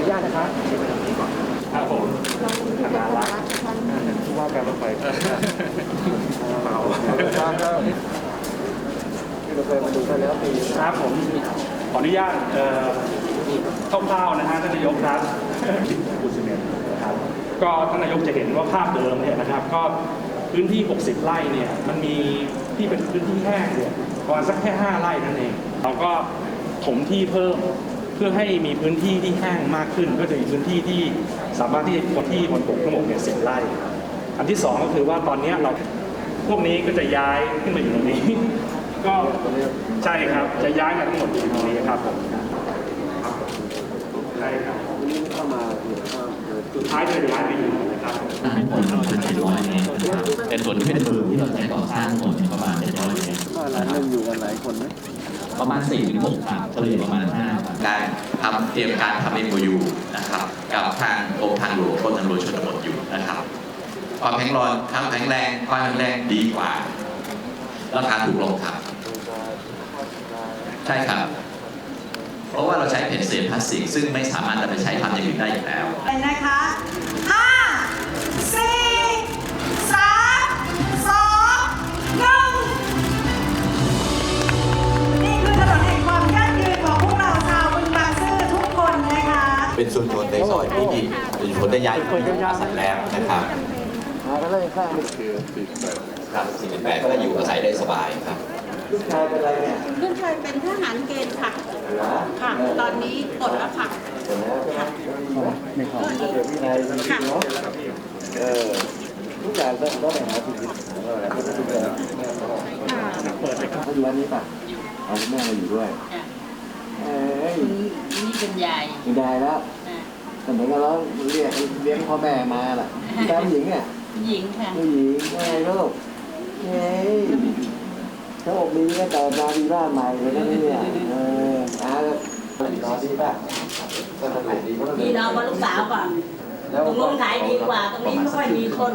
นุญาตนะครับครับผมผู้ว่าการรถไฟเปล่าครับที่เราเคยมาดูกันแล้วปีครับผมขออนุญาตเอ่อคร่าวๆนะฮะท่านนายกครับคุณซีเมนต์นะครับก็ท่านนายกจะเห็นว่าภาพเดิมเนี่ยนะครับ ก็พื้นที่ 60 ไร่เนี่ยมันมีที่เป็นพื้นที่แห้งเนี่ยประมาณสักแค่ 5 ไร่นั่นเองเราก็ถมที่เพิ่ม เพื่อให้มีพื้นที่ที่แห้งมากขึ้น ก็จะมีพื้นที่ที่สามารถที่จะคนที่บนบกทั้งหมดเนี่ยสิบไร่อันที่สองก็คือว่าตอนนี้เราพวกนี้ก็จะย้ายขึ้นมาอยู่ตรงนี้ ก็ใช่ครับจะย้ายกันทั้งหมดอยู่ตรงนี้ครับผมใช่ครับวันนี้เข้ามาอยู่ก็เดินสุดท้ายจะย้ายไปอยู่นะครับสร้างผลประมาณ700เมตรนะครับแต่ส่วนที่เป็นปืนที่เราใช้ก่อสร้างผลประมาณ700เมตรบ้านหลังหนึงอยู่กันหลายคนไหม ประมาณ4ถึง6ครับเฉลี่ยประมาณ5ครับการทำเตรียมการทำ MOU นะครับ กับทางกรมทางหลวงกรมทางหลวงชนบทอยู่นะครับ ความแข็งแรงความแข็งแรงความแข็งแรงดีกว่าราคาถูกลงครับ ใช่ครับ เพราะว่าเราใช้แผ่นเศษพลาสติกซึ่งไม่สามารถจะไปใช้ทำอย่างอื่นได้อยู่แล้วไปนะคะ เป็นส่วนชนในซอยที่ดินเป็นชุมชนได้ย้ายอยู่ที่อาศัยแล้วนะครับมากันเลยข้างนี่คือปีแปดครับ48ก็อยู่อาศัยได้สบายครับ ลูกชายเป็นอะไรเนี่ยลูกชายเป็นทหารเกณฑ์ค่ะเหรอค่ะ ตอนนี้ปลดแล้วค่ะเห็นแล้วใช่ไหมไม่ขอเดี๋ยววินัยมีเนาะเออทุกอย่างต้องต้องไปหาชีวิตของเราแหละไม่ต้องดูแลแม่เขาเปิดไปครับเขาอยู่วันนี้ป่ะเอาคุณแม่มาอยู่ด้วยเอ้ยนี่เป็นยายไม่ได้แล้ว แต่เหมือนกับเราเรียกเลี้ยงพ่อแม่มาแหละแฟนหญิงอะหญิงค่ะผู้หญิงว่าไงลูกเฮ้ยถ้าอกดีก็แต่มาดีบ้านใหม่เลยนะเนี่ยเอออาก็นอนดีป่ะก็สะดวกดีเพราะพี่น้องกับลูกสาวก่อนแล้วตรงนู้นขายดีกว่าตรงนี้ไม่ค่อยมีคน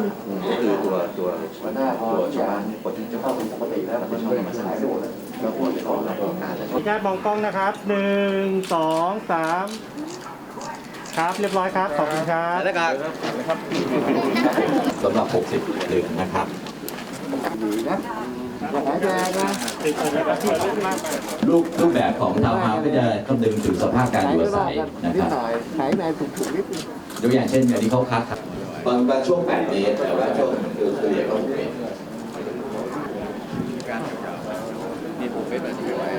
ก็คือตัวตัววันหน้าพอตัวชาชาวบ้าบ้านนคนที่จะเข้าเป็นปกติแล้วมันก็ชอบมาสลายโลดก็ควรจะต้องรับการและขออนุญาตมองกล้องนะครับหนึ่งสองสาม ครับเรียบร้อยครับ ขอบคุณครับสำหรับ 60หนึ่งนะครับดีนะอย่าหายใจนะรูปรูปแบบของทาวน์เฮาส์ก็จะคำนึงถึงสภาพการอยู่อาศัยนะนิคดรับหน่อยขายในถูกๆนิดนึงยกอย่างเช่นอันนี้เขาคัดครับบางบางช่วง 8 เมตรแต่ว่าช่วงคือเฉลี่ยก็6เมตร มีผูกเฟซแบบที่ไว้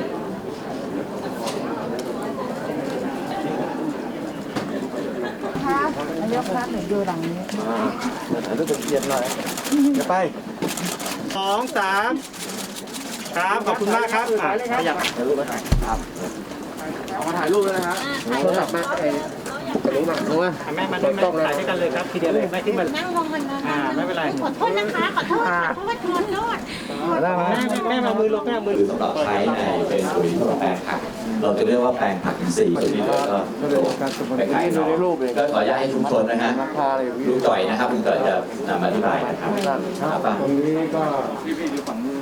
มาถ่ายรูปเป็นเกียรติหน่อยจะไปสองสามครับขอบคุณมากครับอะขยับถ่ายรูปไหมครับเอามาถ่ายรูปเลยนะฮะโทรศัพท์แม่ไอ้กระลุงหนักรู้ไหมแม่มาด้วยมาถ่ายด้วยกันเลยครับทีเดียวเลยไม่ขึ้นมานั่งลงกันนะอ่าไม่เป็นไรขอโทษนะคะขอโทษขอโทษขอโทษ ได้ไหมแม่แม่มามือลงแม่มือคือสำหรับใช้ในเป็นปุ๋ยสำหรับแปลงผัก เราจะเรียกว่าแปลงผักอินทรีย์ก็เลยการสมุนไปขายดูต่อในรูปเลยก็ขออนุญาตให้ชุมชนนะฮะราคาอะไรอย่างนี้ลุงต่อยนะครับลุงต่อยจะนำมาอธิบายนะครับครับตรงนี้ก็พี่ๆอยู่ฝั่งนี้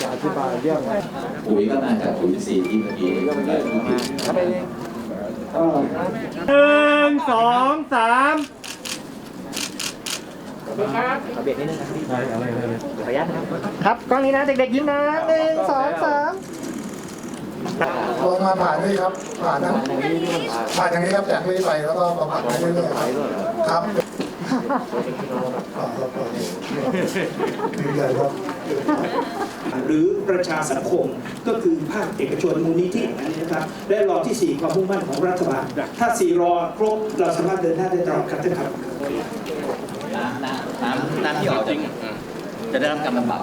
จะอธิบายเรื่องปุ๋ยก็มาจากปุ๋ยอินทรีย์ที่เมื่อกี้ก็ไม่ได้ได้พูดถึงถ้าไปนี่ออหนึ่งสองสาม ขอเบรกนิดนึงครับพี่ขออนุญาตนะครับครับกล้องนี้นะเด็กๆยิ้มนะหนึ่งสองสามลงมาผ่านนี่ครับ ผ่านนะผ่านอย่างนี้ครับจากนี้ไปแล้วก็ประมาณไปเรื่อยๆครับดีใจครับหรือประชาสังคมก็คือภาคเอกชนมูลนิธินะครับและรอที่ 4 ความมุ่งมั่นของรัฐบาล ถ้า 4 รอครบเราสามารถเดินหน้าได้ตลอดครับท่านครับ น้ำน้ำน้ำที่ออกจริงจะได้รับการบำบัด